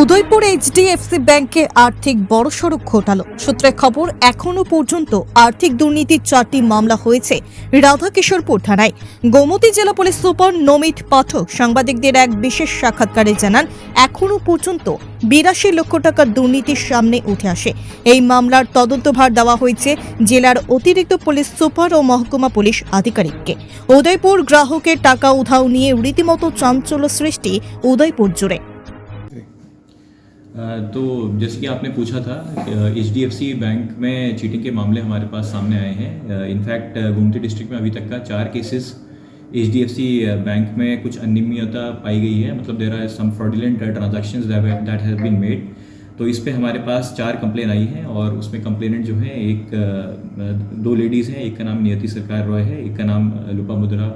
Udaipur HDFC ব্যাংকে আর্থিক বড়সড় ঘোটালো। সূত্রে খবর, এখনও পর্যন্ত আর্থিক দুর্নীতির চারটি মামলা হয়েছে রাধাকিশোরপুর থানায়। গোমতী জেলা পুলিশ সুপার নমিত পাঠক সাংবাদিকদের এক বিশেষ সাক্ষাৎকারে জানান, এখনও পর্যন্ত বিরাশি লক্ষ টাকার দুর্নীতির সামনে উঠে আসে। এই মামলার তদন্তভার দেওয়া হয়েছে জেলার অতিরিক্ত পুলিশ সুপার ও মহকুমা পুলিশ আধিকারিককে। উদয়পুর গ্রাহকের টাকা উধাও নিয়ে রীতিমতো চাঞ্চল্য সৃষ্টি উদয়পুর জুড়ে। तो जैसे कि आपने पूछा था H D F C bank में चीटिंग के मामले हमारे पास सामने आए हैं। इनफैक्ट गोमती डिस्ट्रिक्ट में अभी तक का चार cases H D F C bank में कुछ अनियमितता पाई गई है। मतलब there are some fraudulent transaction that have been made तो इस पर हमारे पास चार कंप्लेन आई हैं और उसमें कंप्लेनेंट जो है, एक दो लेडीज़ हैं। एक का नाम नियति सरकार रॉय है, एक का नाम लुपा मुद्रा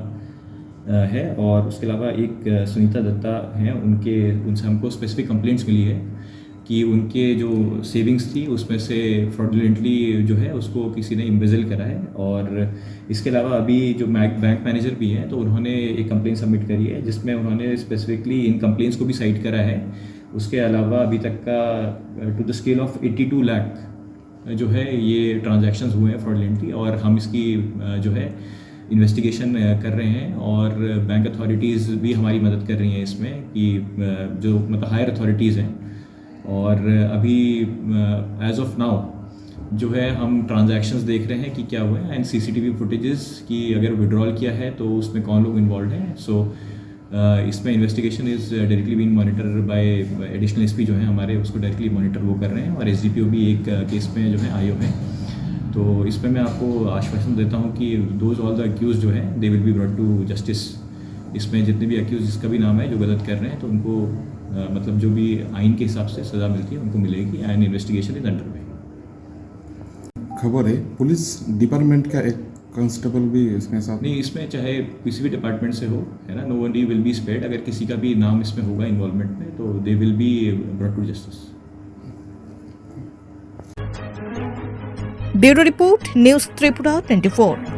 है और उसके अलावा एक सुनीता दत्ता हैं। उनके, उनसे हमको स्पेसिफिक कंप्लेंट्स मिली है। कि उनके जो सेविंग्स थी, उसमें से फ्रॉडुलेंटली जो है, उसको किसी ने इम्बेजल करा है। और इसके अलावा अभी जो बैंक मैनेजर भी हैं तो उन्होंने एक कंप्लेन सबमिट करी है, जिसमें उन्होंने स्पेसिफिकली इन कंप्लेंट्स को भी साइट करा है। उसके अलावा अभी तक का to the scale of 82 lakh जो है, ये ट्रांजैक्शंस हुए हैं फ्रॉडलेंटली और हम इसकी जो है इन्वेस्टिगेशन कर रहे हैं। और बैंक अथॉरिटीज़ भी हमारी मदद कर रही हैं इसमें कि जो मतलब हायर अथॉरिटीज़ हैं और अभी एज ऑफ़ नाउ जो है, हम ट्रांजैक्शंस देख रहे हैं कि क्या हुआ है एंड सीसीटीवी फुटेजेस की अगर विड्रॉल किया है तो उसमें कौन लोग इन्वॉल्व हैं? सो इसमें investigation is directly been monitor by additional SP जो है हमारे, उसको डायरेक्टली मॉनिटर वो कर रहे हैं, और एस भी एक केस में जो है हुए हैं। तो इसमें मैं आपको आश्वासन देता हूँ कि दोज ऑल द अक्यूज जो है they will be brought to justice इसमें जितने भी एक्यूज जिसका भी नाम है जो गलत कर रहे हैं तो उनको आ, मतलब जो भी आइन के हिसाब से सज़ा मिलती है उनको मिलेगी and investigation is under way खबर है पुलिस डिपार्टमेंट का एक कांस्टेबल भी इसमें साथ नहीं इसमें चाहे किसी भी डिपार्टमेंट से हो है ना नो वन डी विल बी स्पेड अगर किसी का भी नाम इसमें होगा इन्वॉल्वमेंट में तो they will be brought to justice bureau report news Tripura 24